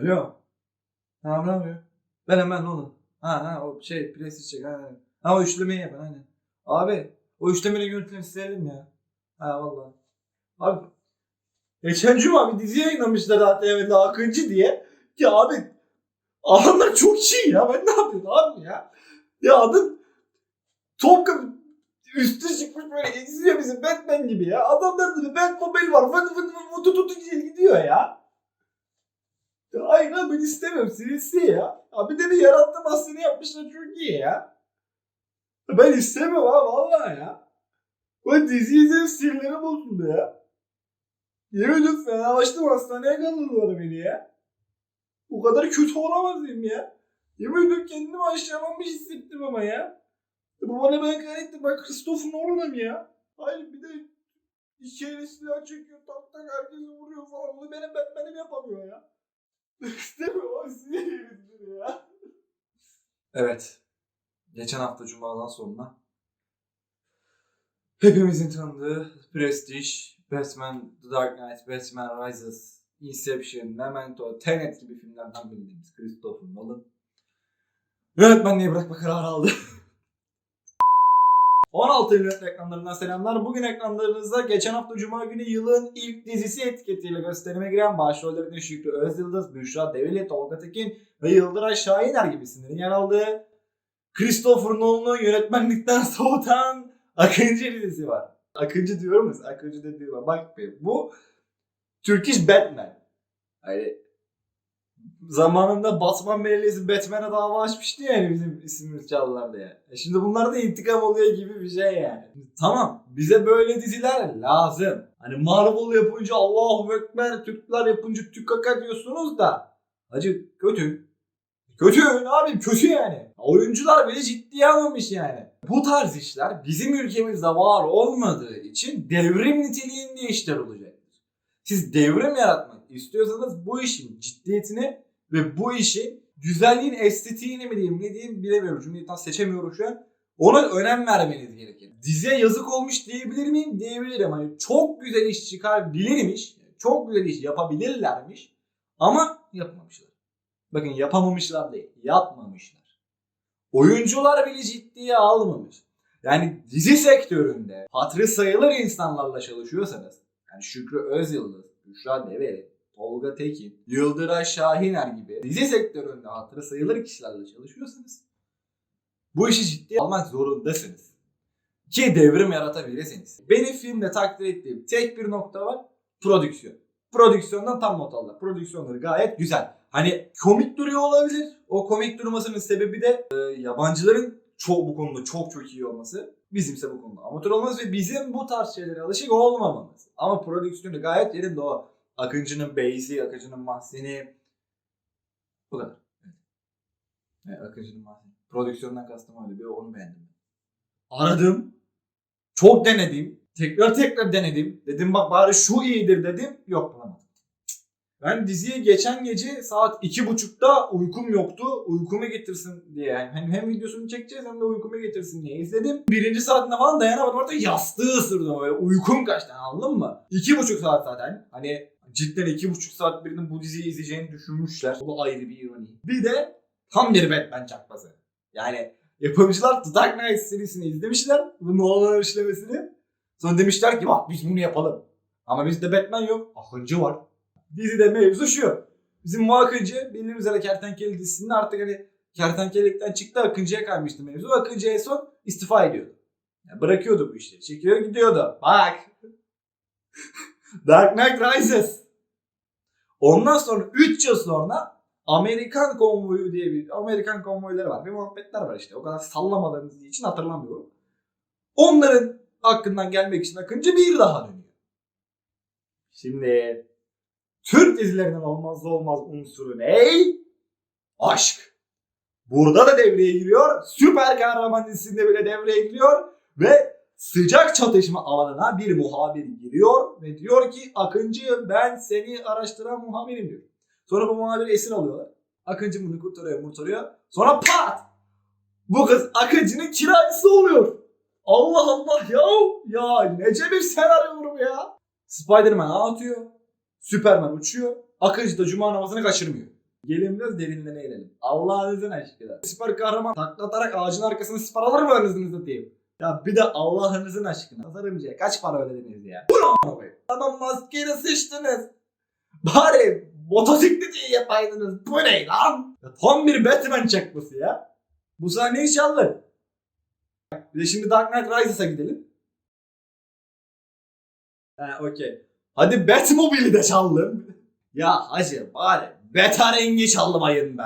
Alo. Ne yapıyor? Ben hemen ne olur? Ha ha o şey pres çek ha. ha. O üçlemeyi yapın aynen. Abi o üçlemenin görüntülerini silelim ya. Ha vallahi. Abi geçen cuma bir dizi yayınlamışlar ATV'de Akıncı diye. Ya abi adamlar çok iyi ya. Ben ne yapıyorum abi ya? Ya adam Topkapı üstü çıkmış böyle izliyor bizi Batman gibi ya. Adamlarda bir Batmobile var. Fıt fıt fıt fıt fıt gidiyor ya. Hayır abi ben istemiyorum. Sinirsi ya. Abi de bir yarattı maskeni yapmışlar iyi ya. Ben istemiyorum abi vallahi ya. Ben dizi izleyip sinirlerim bozuldu ya. Yemin ediyorum fenalaştım hastaneye kaldırdılar beni ya. Bu kadar kötü olamazdım ya. Yemin ediyorum kendimi aşağılanmış hissettim ama ya. Bu bana ben kaybettim. Ben Christopher Nolan'ım ya. Hayır bir de iki eli silah çekiyor. Tak tak herkesi vuruyor falan. Onu benim Batman'im yapamıyor ya. İstemiyorum abi sinir yeridir ya. Evet. Geçen hafta Cuma'dan sonra hepimizin tanıdığı Prestige, Batman, The Dark Knight, Batman Rises, Inception, Memento, Tenet gibi filmlerden bildiğimiz Christopher Nolan yönetmenliği bırakma kararı aldı. 16 Eylül ekranlarından selamlar. Bugün ekranlarınızda geçen hafta Cuma günü yılın ilk dizisi etiketiyle gösterime giren başrollerinde Şükrü Özyıldız, Büşra Develi, Tolga Tekin ve Yıldıray Şahiner gibi isimlerin yer aldığı Christopher Nolan'ı yönetmenlikten soğutan Akıncı dizisi var. Akıncı diyorum ya, Akıncı dediği var. Bak bu Turkish Batman. Hani zamanında Batman Belediyesi Batman'a dava açmıştı ya hani bizim isimimiz çaldılar diye. E şimdi bunlar da intikam oluyor gibi bir şey yani. Tamam bize böyle diziler lazım. Hani Marvel yapınca Allahu Ekber, Türkler yapınca Türk kaka diyorsunuz da. Hacı kötü. Kötü abi kötü yani. Oyuncular bile ciddiye almamış yani. Bu tarz işler bizim ülkemizde var olmadığı için devrim niteliğinde işler olacaktır. Siz devrim yaratmak istiyorsanız bu işin ciddiyetini ve bu işin güzelliğin estetiğini mi diyeyim ne diyeyim bilemiyorum. Cümleyi tam seçemiyorum şu an. Ona önem vermeniz gerekir. Diziye yazık olmuş diyebilir miyim? Diyebilirim. Hani çok güzel iş çıkabilirmiş. Çok güzel iş yapabilirlermiş. Ama yapmamışlar. Bakın yapamamışlar değil. Yapmamışlar. Oyuncular bile ciddiye almamış. Yani dizi sektöründe hatırı sayılır insanlarla çalışıyorsanız yani Şükrü Özyıldız, Büşra Develi, Tolga Tekin, Yıldıray Şahiner gibi dizi sektöründe hatırı sayılır kişilerle çalışıyorsanız bu işi ciddiye almak zorundasınız. Ki devrim yaratabilirsiniz. Benim filmde takdir ettiğim tek bir nokta var. Prodüksiyon. Prodüksiyondan tam not aldılar. Prodüksiyonları gayet güzel. Hani komik duruyor olabilir. O komik durmasının sebebi de e, yabancıların çok bu konuda çok çok iyi olması. Bizimse bu konuda amatör olmamız ve bizim bu tarz şeylere alışık olmamamız. Ama prodüksiyonu gayet yerinde o. Akıncı'nın base'i, Akıncı'nın mahzeni. Bu kadar. Evet Akıncı'nın mahzeni. Prodüksiyondan kastım öyle bir onu beğendim. Aradım. Çok denedim. Tekrar tekrar denedim. Dedim bak bari şu iyidir dedim. Yok bulamadım. Ben diziye geçen gece saat iki buçukta uykum yoktu. Uykumu getirsin diye. Yani hem, hem videosunu çekeceğiz hem de uykumu getirsin diye izledim. Birinci saatinde falan dayanamadım. Orada yastığı ısırdım böyle. Uykum kaçtı anladın mı? İki buçuk saat zaten. Hani cidden iki buçuk saat birinin bu diziyi izleyeceğini düşünmüşler. Bu ayrı bir ironi. Bir de tam bir Batman çakması. Yani yapımcılar The Dark Knight serisini izlemişler. Bu Nolan'ın işlemesini. Sonra demişler ki bak biz bunu yapalım. Ama bizde Batman yok. Akıncı var. Dizide mevzu şu. Bizim bu Akıncı bildiğimiz üzere Kertenkele dizisinde artık hani kertenkelelikten çıktı Akıncı'ya kaymıştı mevzu. Akıncı en son istifa ediyordu. Yani bırakıyordu bu işleri. Çekiyor gidiyordu. Bak. Dark Knight Rises. Ondan sonra 3 yıl sonra Amerikan konvoyu diye bir Amerikan konvoyları var. Bir muhabbetler var işte. O kadar sallamalarınız için hatırlamıyorum. Onların hakkından gelmek için Akıncı bir daha dönüyor. Şimdi Türk dizilerinden olmazsa olmaz unsuru ne? Aşk. Burada da devreye giriyor. Süper kahraman dizisinde bile devreye giriyor. Ve sıcak çatışma alanına bir muhabir giriyor. Ve diyor ki Akıncı ben seni araştıran muhabirim diyor. Sonra bu muhabiri esir alıyorlar. Akıncı bunu kurtarıyor kurtarıyor. Sonra pat! Bu kız Akıncı'nın kiracısı oluyor. Allah Allah ya. Ya nece bir senaryo ya. Spider-Man atıyor. Superman uçuyor. Akıncı da cuma namazını kaçırmıyor. Gelin biraz derinlerine inelim. Allah'ınızın aşkına. Süper kahraman taklatarak ağacın arkasını siper alır mı önünüzü satayım? Ya bir de Allah'ınızın aşkına. Tasarımcıya kaç para ödediniz ya? Bu koyayım? Tamam maskeyle sıçtınız. Bari motosikleti yapaydınız. Bu ne lan? Ya tam bir Batman çakması ya. Bu sahneyi çaldı. Bir de şimdi Dark Knight Rises'a gidelim. Ha okey. Hadi Batmobile'i de çaldım. ya hacı bari beta rengi çalmayın be.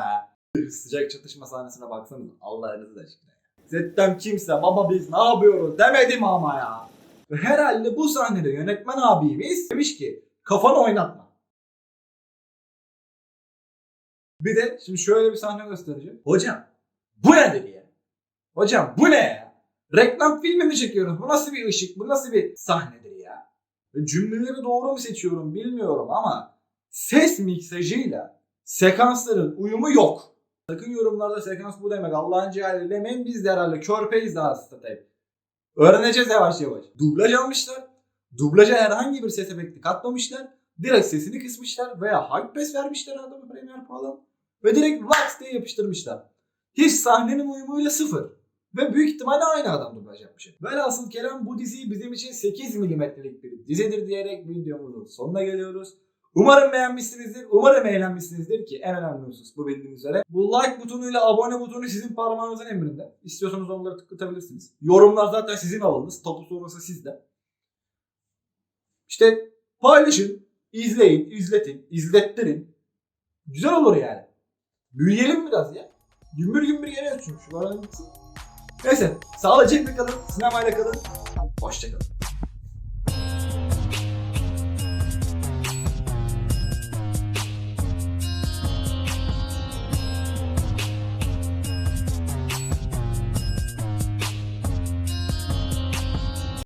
Sıcak çatışma sahnesine baksanız Allah'ınızı aşkına. Zetten kimse baba biz ne yapıyoruz demedim ama ya. Herhalde bu sahnede yönetmen abimiz demiş ki kafanı oynatma. Bir de şimdi şöyle bir sahne göstereceğim. Hocam bu nedir ya? Hocam bu ne ya? Reklam filmi mi çekiyoruz? Bu nasıl bir ışık? Bu nasıl bir sahnedir ya? Cümleleri doğru mu seçiyorum bilmiyorum ama ses miksajıyla sekansların uyumu yok. Sakın yorumlarda sekans bu demek. Allah'ın cehali demeyin biz de herhalde körpeyiz daha satayım. Öğreneceğiz yavaş yavaş. Dublaj almışlar. Dublaja herhangi bir ses efekti katmamışlar. Direkt sesini kısmışlar veya high pass vermişler adamı Premiere falan. Ve direkt Lux diye yapıştırmışlar. Hiç sahnenin uyumuyla sıfır. Ve büyük ihtimalle aynı adam dublaj yapmış. Velhasıl kelam bu diziyi bizim için 8 milimetrelik bir dizidir diyerek videomuzun sonuna geliyoruz. Umarım beğenmişsinizdir. Umarım eğlenmişsinizdir ki en önemli husus bu bildiğiniz üzere. Bu like butonuyla abone butonu sizin parmağınızın emrinde. İstiyorsanız onları tıklatabilirsiniz. Yorumlar zaten sizin alanınız. Topu sonrası sizde. İşte paylaşın, izleyin, izletin, izlettirin. Güzel olur yani. Büyüyelim biraz ya. Gümbür gümbür geliyoruz çünkü. Şu bana gitsin. Neyse. Sağlıcakla kalın. Sinemayla kalın. Hoşçakalın.